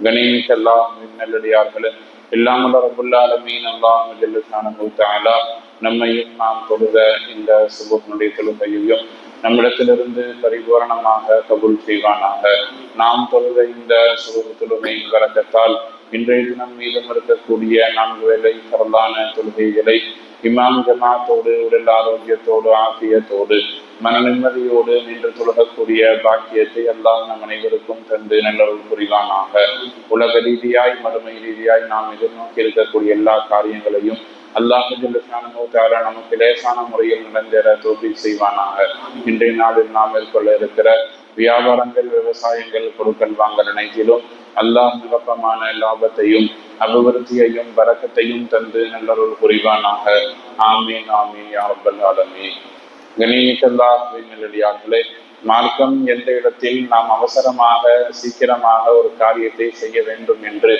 கணேஷ் அல்லாஹ் நல்லடியார்களும் இல்லாமல் ரபுல்லாலமீன் அல்லாஹ் ஜல்லுசானு நம்மையும் நாம் தொழுத இந்த சுபத்தினுடைய தொழுகையையும் நம்மிடத்திலிருந்து பரிபூரணமாக கபுல் செய்வானாக. நாம் தொழுத இந்த சுப தொழுகையின் கலக்கத்தால் இன்றைய தினம் மீதம் இருக்கக்கூடிய நான்கு வேலை பரவான தொழுகைகளை இமாம் ஜமாத்தோடு உடல் ஆரோக்கியத்தோடு ஆசியத்தோடு மன நிம்மதியோடு நின்று தொழுகக்கூடிய பாக்கியத்தை எல்லாம் நம் அனைவருக்கும் தந்து நல்லொரு புரிவானாக. உலக ரீதியாய் மறுமை ரீதியாய் நாம் எதிர்நோக்கி இருக்கக்கூடிய எல்லா காரியங்களையும் அல்லாஹ் ஜல்லுசானுத்தார நமக்கு லேசான முறையில் நடந்தேற தோல்வி செய்வானாக. இன்றைய நாளில் நாம் மேற்கொள்ள இருக்கிற வியாபாரங்கள் விவசாயங்கள் பொருட்கள் வாங்கல் அனைத்திலும் அல்லாஹ் நிரப்பமான லாபத்தையும் அபிவிருத்தியையும் வரக்கத்தையும் தந்து நல்லொரு புரிவானாக. ஆமீன் ஆமீன் யாரப்பல் ஆலமீன். கணினிக்கல்லாஹின் மார்க்கம் எந்த இடத்தில் நாம் அவசரமாக சீக்கிரமாக ஒரு காரியத்தை செய்ய வேண்டும் என்று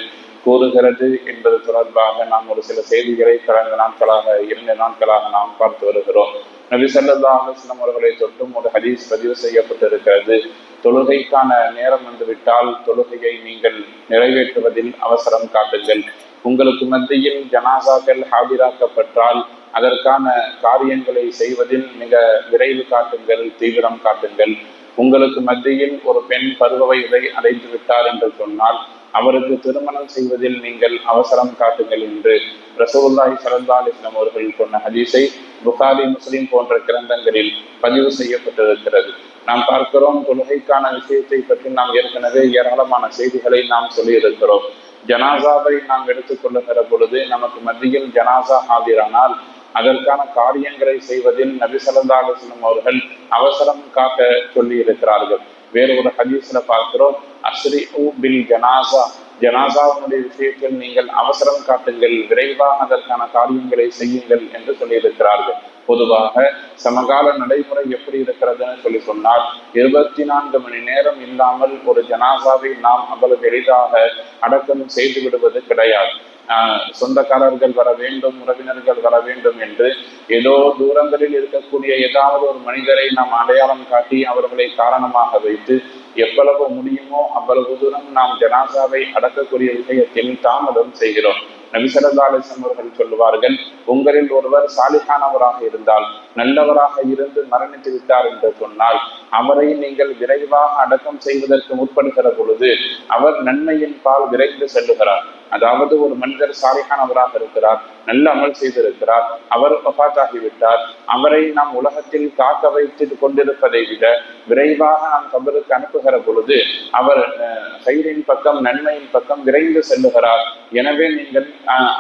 கூறுகிறது என்பது தொடர்பாக நாம் ஒரு சில செய்திகளை கடந்த நாட்களாக இரண்டு நாட்களாக நாம் பார்த்து வருகிறோம். நபி சல்லா அலுவலம் அவர்களை தொட்டும் ஒரு ஹதீஸ் பதிவு செய்யப்பட்டிருக்கிறது. தொழுகைக்கான நேரம் வந்துவிட்டால் தொழுகையை நீங்கள் நிறைவேற்றுவதில் அவசரம் காட்டுங்கள். உங்களுக்கு மத்தியில் ஜனாசாக்கள் ஹாபிராக்கப்பட்டால் அதற்கான காரியங்களை செய்வதில் மிக விரைவு காட்டுங்கள் தீவிரம் காட்டுங்கள். உங்களுக்கு மத்தியில் ஒரு பெண் பருவ வயதை அடைந்து விட்டார் என்று சொன்னால் அவருக்கு திருமணம் செய்வதில் நீங்கள் அவசரம் காட்டுங்கள் என்று ரசகுல்லாஹி சரந்தா அலிஸ்லாம் அவர்கள் சொன்ன ஹதீஸை புகாரி முஸ்லிம் போன்ற கிரந்தங்களில் பதிவு செய்யப்பட்டிருக்கிறது. நாம் பார்க்கிறோம் தொழுகைக்கான விஷயத்தை பற்றி நாம் ஏற்கனவே ஏராளமான செய்திகளை நாம் சொல்லியிருக்கிறோம். ஜனாசாவை நாம் எடுத்துக்கொள்ளுகிற பொழுது நமக்கு மத்தியில் ஜனாசா ஆதிரானால் அதற்கான காரியங்களை செய்வதில் நபி அலுவலம் அவர்கள் அவசரம் காட்ட சொல்லி இருக்கிறார்கள் வேறு ஒரு ஹதீஸ்ல பார்க்கிறோம் அஸ்ரி பில் ஜனாசா ஜனாசாவுடைய விஷயத்தில் நீங்கள் அவசரம் காட்டுங்கள் விரைவாக அதற்கான காரியங்களை செய்யுங்கள் என்று சொல்லியிருக்கிறார்கள். பொதுவாக சமகால நடைமுறை எப்படி இருக்கிறதுன்னு சொல்லி சொன்னால் இருபத்தி நான்கு மணி நேரம் இல்லாமல் ஒரு ஜனாசாவை நாம் அவ்வளவு எளிதாக அடக்கம் செய்து விடுவது கிடையாது. சொந்தக்காரர்கள் வர வேண்டும் உறவினர்கள் வர வேண்டும் என்று ஏதோ தூரங்களில் இருக்கக்கூடிய ஏதாவது ஒரு மனிதரை நாம் அடையாளம் காட்டி அவர்களை காரணமாக வைத்து எவ்வளவு முடியுமோ அவ்வளவு தூரம் நாம் ஜனாசாவை அடக்கக்கூடிய விஷயத்தில் தாமதம் செய்கிறோம். நபிசரதாலிசம் அவர்கள் சொல்லுவார்கள் உங்களில் ஒருவர் சாலிகானவராக இருந்தால் நல்லவராக இருந்து மரணித்து விட்டார் என்று சொன்னால் அவரை நீங்கள் விரைவாக அடக்கம் செய்வதற்கு முற்படுகிற பொழுது அவர் நன்மையின் பால் விரைந்து செல்லுகிறார். அதாவது ஒரு மனிதர் சாலிகானவராக இருக்கிறார் நல்ல அமல் செய்திருக்கிறார் அவர் பபாத்தாகிவிட்டார் அவரை நாம் உலகத்தில் காக்க வைத்து கொண்டிருப்பதை விட விரைவாக நாம் கபருக்கு அனுப்புகிற பொழுது அவர் கயிறின் பக்கம் நன்மையின் பக்கம் விரைந்து செல்லுகிறார். எனவே நீங்கள்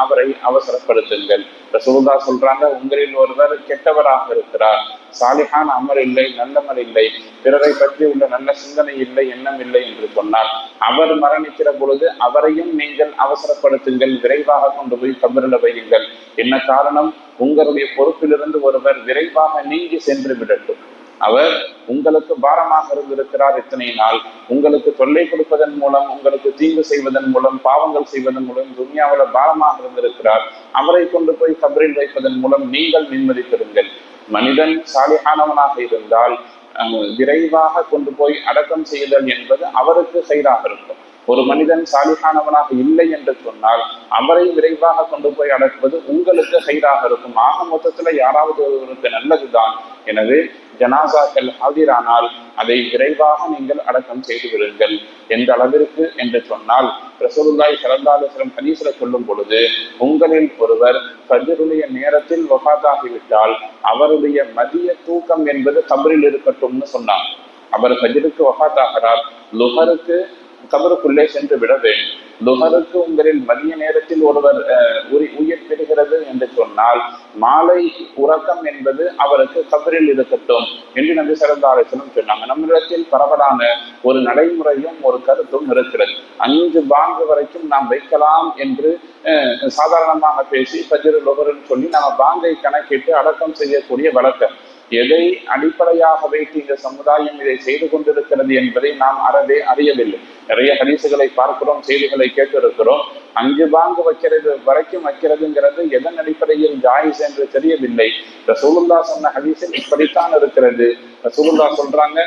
அவரை அவசரப்படுத்துங்கள். ரசூதா சொல்றாங்க உங்களில் ஒருவர் கெட்டவராக இருக்கிறார். சாலிஹான் அமர் இல்லை நல்லமல் இல்லை பிறரை பற்றி உள்ள நல்ல சிந்தனை இல்லை எண்ணம் இல்லை என்று சொன்னார் அவர் மரணிக்கிற பொழுது அவரையும் நீங்கள் அவசரப்படுத்துங்கள் விரைவாக கொண்டு போய் கபரில் வையுங்கள். என்ன காரணம்? உங்களுடைய பொறுப்பிலிருந்து ஒருவர் விரைவாக நீங்கி சென்று விடட்டும். அவர் உங்களுக்கு பாரமாக இருந்திருக்கிறார் இத்தனை நாள். உங்களுக்கு தொல்லை கொடுப்பதன் மூலம் உங்களுக்கு தீங்கு செய்வதன் மூலம் பாவங்கள் செய்வதன் மூலம் துனியாவில் பாரமாக இருந்திருக்கிறார். அவரை கொண்டு போய் கபரில் வைப்பதன் மூலம் நீங்கள் நிம்மதி பெறுங்கள் மனிதன் சாலிகானவனாக இருந்தால் விரைவாக கொண்டு போய் அடக்கம் செய்தல் என்பது அவருக்கு சைடாக இருக்கும். ஒரு மனிதன் சாலிகானவனாக இல்லை என்று சொன்னால் அவரை விரைவாக கொண்டு போய் அடக்குவது உங்களுக்கு சைடாக இருக்கும். ஆக மொத்தத்துல யாராவது ஒருவருக்கு நல்லதுதான். எனவே ஜனாசாக்கள் ஆதிரானால் அதை விரைவாக நீங்கள் அடக்கம் செய்து விடுங்கள். எந்த அளவிற்கு என்று சொன்னால் ரசூலுல்லாய் சலந்தாலுசலம் ஹதீஸ்ல சொல்லும் பொழுது உங்களில் ஒருவர் ஃபஜருடைய நேரத்தில் ஒகாதாகிவிட்டால் அவருடைய மதிய தூக்கம் என்பது கபரில் இருக்கட்டும்னு சொன்னார். அவர் கஜிருக்கு வஃபாத்தாகிறார் லுஹருக்கு கபருக்குள்ளே சென்று விட வேண்டும். லுகருக்கு உங்களில் மதிய நேரத்தில் ஒருவர் உயிர் பெறுகிறது என்று சொன்னால் மாலை உறக்கம் என்பது அவருக்கு கபரில் இருக்கட்டும் என்று நம்பி சிறந்த ஆலோசனம் சொன்னாங்க. நம்மிடத்தில் பரவலான ஒரு நடைமுறையும் ஒரு கருத்தும் இருக்கிறது. அஞ்சு பாங்கு வரைக்கும் நாம் வைக்கலாம் என்று சாதாரணமாக பேசி பஜ்ரு லொகருன்னு சொல்லி நம்ம பாங்கை கணக்கிட்டு அடக்கம் செய்யக்கூடிய வழக்கம். எதை அடிப்படையாக வைத்து இந்த சமுதாயம் இதை செய்து கொண்டிருக்கிறது என்பதை நாம் அறவே அறியவில்லை. நிறைய ஹரிசுகளை பார்க்கிறோம் செய்திகளை கேட்டிருக்கிறோம். அஞ்சு பாங்கு வைக்கிறது வரைக்கும் வைக்கிறதுங்கிறது எதன் அடிப்படையில் ஜாயிஸ் என்று தெரியவில்லை. ரசூலுல்லா சொன்ன ஹதீஸில் இப்படித்தான் இருக்கிறது. ரசூலுல்லா சொல்றாங்க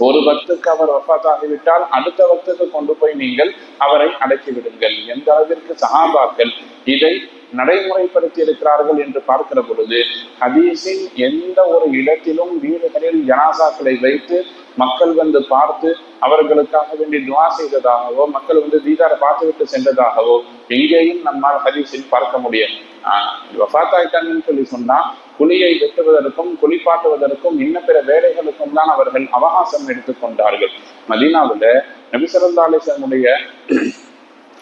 ஒரு பக்துக்கு அவர் வஃபாத்தாகிவிட்டால் அடுத்த பக்துக்கு கொண்டு போய் நீங்கள் அவரை அடக்கி விடுங்கள் எந்த அளவிற்கு சகாபாக்கள் இதை நடைமுறைப்படுத்தி இருக்கிறார்கள் என்று பார்க்கிற பொழுது ஹதீஸின் எந்த ஒரு இடத்திலும் வீடுகளில் ஜனாசாக்களை வைத்து மக்கள் வந்து பார்த்து அவர்களுக்காக வேண்டி துவா செய்ததாகவோ மக்கள் வந்து தீதாரை பார்த்துவிட்டு சென்றதாகவோ எங்கேயும் நம்மால் ஹதீஸில் பார்க்க முடியும் வஃத்தாயிட்டாங்கன்னு சொல்லி சொன்னா குழியை வெட்டுவதற்கும் குளிப்பாட்டுவதற்கும் இன்ன பிற வேலைகளுக்கும் தான் அவர்கள் அவகாசம் எடுத்துக்கொண்டார்கள் மதீனாவில் நபிசரந்தாலேசனுடைய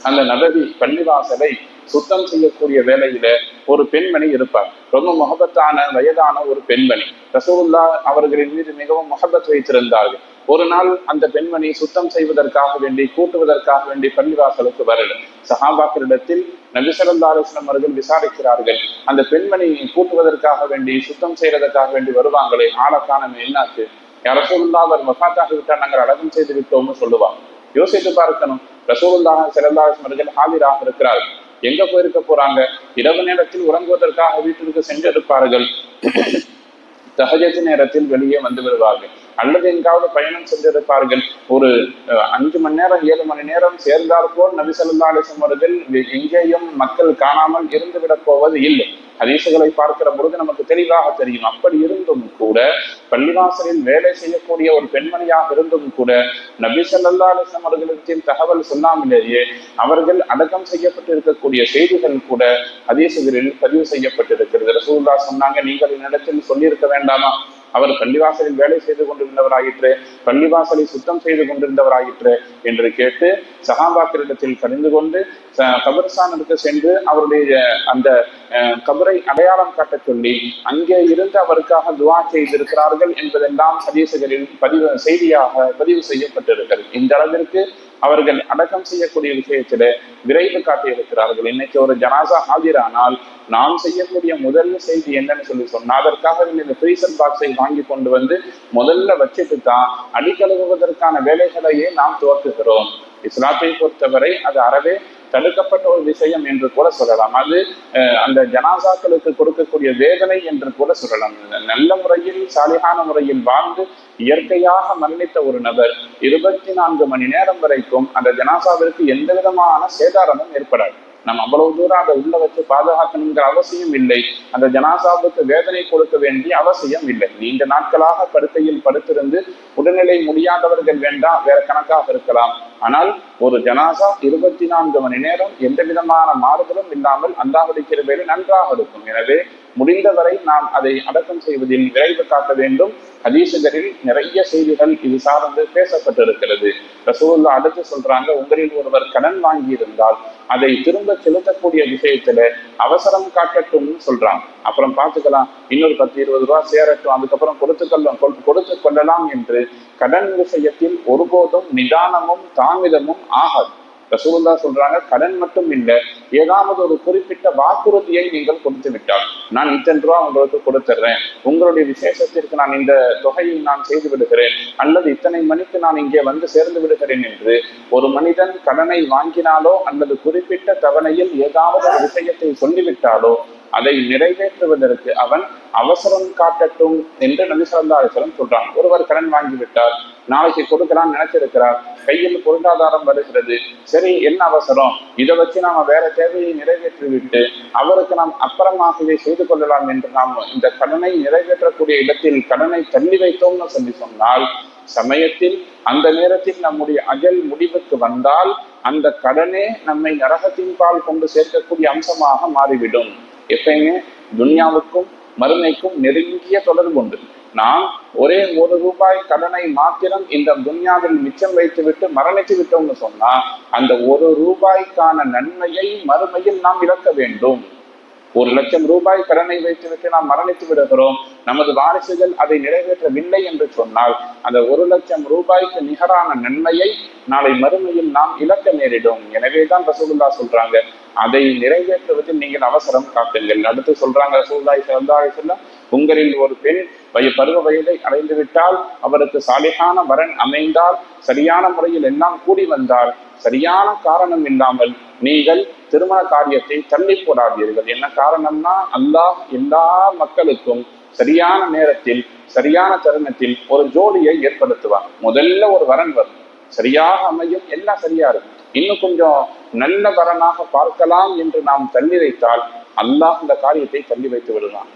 அந்த நபதி பள்ளிவாசலை சுத்தம் செய்யக்கூடிய வேலையில ஒரு பெண்மணி இருப்பார். ரொம்ப முகபத்தான வயதான ஒரு பெண்மணி. ரசூல்லா அவர்களின் மீது மிகவும் முகபத் வைத்திருந்தார்கள். ஒரு நாள் அந்த பெண்மணி சுத்தம் செய்வதற்காக வேண்டி கூட்டுவதற்காக வேண்டி பள்ளிவாசலுக்கு வரல. சஹாபாக்களிடத்தில் நபிசல்லா அவர்கள் விசாரிக்கிறார்கள். அந்த பெண்மணி கூட்டுவதற்காக வேண்டி சுத்தம் செய்யறதற்காக வேண்டி வருவாங்களே ஆளக்கானம் என்னாச்சு? ரசூல்லா அவர் மஃபாத்தாக விட்டால் நாங்கள் அடக்கம் செய்து விட்டோம்னு சொல்லுவாங்க. யோசித்து பார்க்கணும். ரசூலுல்லாஹ் ஸல்லல்லாஹு அவர்கள் ஹாலிராக இருக்கிறார்கள். எங்க போயிருக்க போறாங்க? இரவு நேரத்தில் உறங்குவதற்காக வீட்டிற்கு சென்றிருப்பார்கள் தகஜத்து நேரத்தில் வெளியே வந்து விடுவார்கள். அல்லது எங்காவது பயணம் சென்றிருப்பார்கள். ஒரு அஞ்சு மணி நேரம் ஏழு மணி நேரம் சேர்ந்தால் போல் நபி அலிசம் அவர்கள் எங்கேயும் மக்கள் காணாமல் இருந்து விடப் போவது இல்லை. ஹதீசுகளை பார்க்கிற பொழுது நமக்கு தெளிவாக தெரியும். அப்படி இருந்தும் கூட பள்ளிவாசலில் வேலை செய்யக்கூடிய ஒரு பெண்மணியாக இருந்தும் கூட நபி சொல்லா அலிஸ்லாம் அவர்களிடத்தில் தகவல் சொல்லாமலேயே அவர்கள் அடக்கம் செய்யப்பட்டு இருக்கக்கூடிய செய்திகள் கூட ஹதீசுகளில் பதிவு செய்யப்பட்டிருக்கிறது. ரசூல்லா சொன்னாங்க நீங்கள் என்னிடத்தில் சொல்லியிருக்க வேண்டாமா? அவர் பள்ளிவாசலில் வேலை செய்து கொண்டிருந்தவராயிற்று பள்ளிவாசலை சுத்தம் செய்து கொண்டிருந்தவராயிற்று என்று கேட்டு சகாபாக்கரிடத்தில் கணிந்து கொண்டு கபர்ஸ்தானுக்கு சென்று அவருடைய அந்த கபரை அடையாளம் காட்ட சொல்லி அங்கே இருந்து அவருக்காக துவா செய்திருக்கிறார்கள் என்பதெல்லாம் சதீசகளில் பதிவு செய்தியாக பதிவு செய்யப்பட்டிருக்கிறது. இந்த அளவிற்கு அவர்கள் அடக்கம் செய்யக்கூடிய விஷயத்தில விரைவு காட்டியிருக்கிறார்கள். இன்னைக்கு ஒரு ஜனாசா ஆஜரானால் நாம் செய்யக்கூடிய முதல் செய்தி என்னன்னு சொல்லி சொன்னா அதற்காக இந்த ஃப்ரீசர் பாக்ஸை வாங்கி கொண்டு வந்து முதல்ல வச்சுட்டு தான் அடிக்கழுவுவதற்கான வேலைகளையே நாம் துவக்குகிறோம். இஸ்லாத்தை பொறுத்தவரை அது அறவே தடுக்கப்பட்ட ஒரு விஷயம் என்று கூட சொல்லலாம். அது அந்த ஜனாசாக்களுக்கு கொடுக்கக்கூடிய வேதனை என்று கூட சொல்லலாம். நல்ல முறையில் சாலிகான முறையில் வாழ்ந்து இயற்கையாக மரணித்த ஒரு நபர் இருபத்தி நான்கு மணி நேரம் வரைக்கும் அந்த ஜனாசாவிற்கு எந்த விதமான சேதாரமும் ஏற்படாது. நம்ம அவ்வளவு தூரம் அதை உள்ள வச்சு பாதுகாக்கணுங்கிற அவசியம் இல்லை. அந்த ஜனாசாவுக்கு வேதனை கொடுக்க வேண்டிய அவசியம் இல்லை. நீண்ட நாட்களாக படுக்கையில் படுத்திருந்து உடல்நிலை முடியாதவர்கள் வேண்டாம் வேற கணக்காக இருக்கலாம். ஆனால் ஒரு ஜனாசா இருபத்தி நான்கு மணி நேரம் எந்த விதமான மாறுதலும் இல்லாமல் அந்தாவடிக்கிற வேலை நன்றாக இருக்கும். எனவே முடிந்தவரை நாம் அதை அடக்கம் செய்வதில் விரைவு காட்ட வேண்டும். ஹதீசுகளில் நிறைய செய்திகள் இது சார்ந்து பேசப்பட்டிருக்கிறது. ரசூல்லா அடுத்து சொல்றாங்க உங்களில் ஒருவர் கடன் வாங்கி இருந்தால் அதை திரும்ப செலுத்தக்கூடிய விஷயத்துல அவசரம் காட்டட்டும்னு சொல்றான் அப்புறம் பார்த்துக்கலாம் இன்னொரு பத்து இருபது ரூபா சேரட்டும் அதுக்கப்புறம் கொடுத்து கொள்ள கொடுத்து கொள்ளலாம் என்று கடன் விஷயத்தில் ஒருபோதும் நிதானமும் தாமிதமும் ஆகாது. ரசூலுல்லா சொல்றாங்க கடன் மட்டும் இல்லை ஏதாவது ஒரு குறிப்பிட்ட வாக்குறுதியை நீங்கள் கொடுத்து விட்டால் நான் இத்தனை ரூபா உங்களுக்கு கொடுத்துட்றேன் உங்களுடைய விசேஷத்திற்கு நான் இந்த தொகையை நான் செய்து விடுகிறேன் அல்லது இத்தனை மணிக்கு நான் இங்கே வந்து சேர்ந்து விடுகிறேன் என்று ஒரு மனிதன் கடனை வாங்கினாலோ அல்லது குறிப்பிட்ட தவணையில் ஏதாவது ஒரு விஷயத்தை சொல்லிவிட்டாலோ அதை நிறைவேற்றுவதற்கு அவன் அவசரம் காட்டட்டும் என்று நபி சொல்லா அலிஸ்லம் சொல்றான். ஒருவர் கடன் வாங்கிவிட்டார் நாளைக்கு கொடுக்கலாம்னு நினைச்சிருக்கிறார். கையில் பொருளாதாரம் வருகிறது. சரி என்ன அவசரம்? இதை வச்சு நாம வேற தேவையை நிறைவேற்றிவிட்டு அவருக்கு நாம் அப்புறமாகவே செய்து கொள்ளலாம் என்று நாம் இந்த கடனை நிறைவேற்றக்கூடிய இடத்தில் கடனை தள்ளி வைத்தோம்னு சொல்லி சொன்னால் சமயத்தில் அந்த நேரத்தில் நம்முடைய அஜல் முடிவுக்கு வந்தால் அந்த கடனே நம்மை நரகத்தின் பால் கொண்டு சேர்க்கக்கூடிய அம்சமாக மாறிவிடும். எப்பயுமே துன்யாவுக்கும் மறுமைக்கும் நெருங்கிய தொடர்பு உண்டு. நாம் ஒரே ஒரு ரூபாய் கடனை மாத்திரம் இந்த துன்யாவில் மிச்சம் வைத்துவிட்டு மரணித்து விட்டோம்னு சொன்னா அந்த ஒரு ரூபாய்க்கான நன்மையை மறுமையில் நாம் இழக்க வேண்டும். ஒரு லட்சம் ரூபாய் கடனை வைத்துவிட்டு நாம் மரணித்து விடுகிறோம். நமது வாரிசுகள் அதை நிறைவேற்றவில்லை என்று சொன்னால் அந்த ஒரு லட்சம் ரூபாய்க்கு நிகரான நன்மையை நாளை மறுமையில் நாம் இழக்க நேரிடும். எனவே தான் ரசூலுல்லா சொல்றாங்க. அதை நிறைவேற்றுவதில் நீங்கள் அவசரம் காட்டுங்கள். அடுத்து சொல்றாங்க ரசூல்லாய் சிறந்தாய் சொல்ல உங்களில் ஒரு பெண் வய பருவ வயதை அடைந்து விட்டால் அவருக்கு சாலிகான வரன் அமைந்தால் சரியான முறையில் எல்லாம் கூடி வந்தால் சரியான காரணம் இல்லாமல் நீங்கள் திருமண காரியத்தை தள்ளி போடாதீர்கள். என்ன காரணம்னா அல்லாஹ் எல்லா மக்களுக்கும் சரியான நேரத்தில் சரியான தருணத்தில் ஒரு ஜோடியை ஏற்படுத்துவார் முதல்ல ஒரு வரன் வரும். சரியாக அமையும். எல்லாம் சரியா இருக்கும். இன்னும் கொஞ்சம் நல்ல வரனாக பார்க்கலாம் என்று நாம் தள்ளி வைத்தால் அல்லாஹ் இந்த காரியத்தை தள்ளி வைத்து விடுவான்.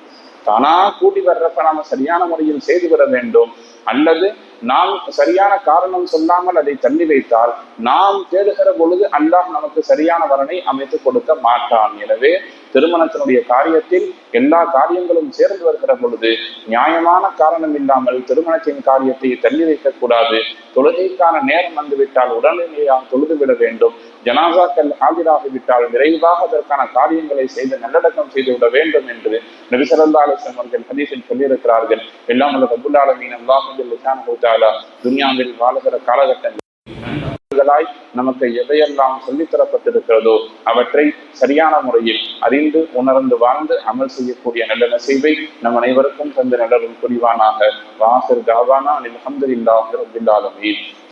தானா கூட்டி வர்றப்ப நாம சரியான முறையில் செய்து விட வேண்டும். அல்லது நாம் சரியான காரணம் சொல்லாமல் அதை தள்ளி வைத்தால் நாம் தேடுகிற பொழுது அல்லாஹ் நமக்கு சரியான வரனை அமைத்து கொடுக்க மாட்டான். எனவே திருமணத்தினுடைய காரியத்தில் எல்லா காரியங்களும் சேர்ந்து வருகிற பொழுது நியாயமான காரணம் இல்லாமல் திருமணத்தின் காரியத்தை தள்ளி வைக்கக்கூடாது. தொழுகைக்கான நேரம் வந்துவிட்டால் உடனடியாக தொழுது விட வேண்டும். ஜனாசாக்கள் ஆஜராகிவிட்டால் விரைவாக அதற்கான காரியங்களை செய்து நல்லடக்கம் செய்து விட வேண்டும் என்று நபிசல்லா அலிஸ்லாம் அவர்கள் ஹதீஸில் சொல்லியிருக்கிறார்கள். எல்லாம் உள்ள ரபுல்லாலமீன் அல்லாஹ் துன்யாவில் வாழுகிற காலகட்டங்கள் நண்பர்களாய் நமக்கு எதையெல்லாம் சொல்லித் தரப்பட்டிருக்கிறதோ அவற்றை சரியான முறையில் அறிந்து உணர்ந்து வாழ்ந்து அமல் செய்யக்கூடிய நல்ல நசைவை நம் அனைவருக்கும் தந்த நல்லரும் புரிவானாக. வாசர் காவானா அலமதுல்லாஹ் ரபில்லாலமீன்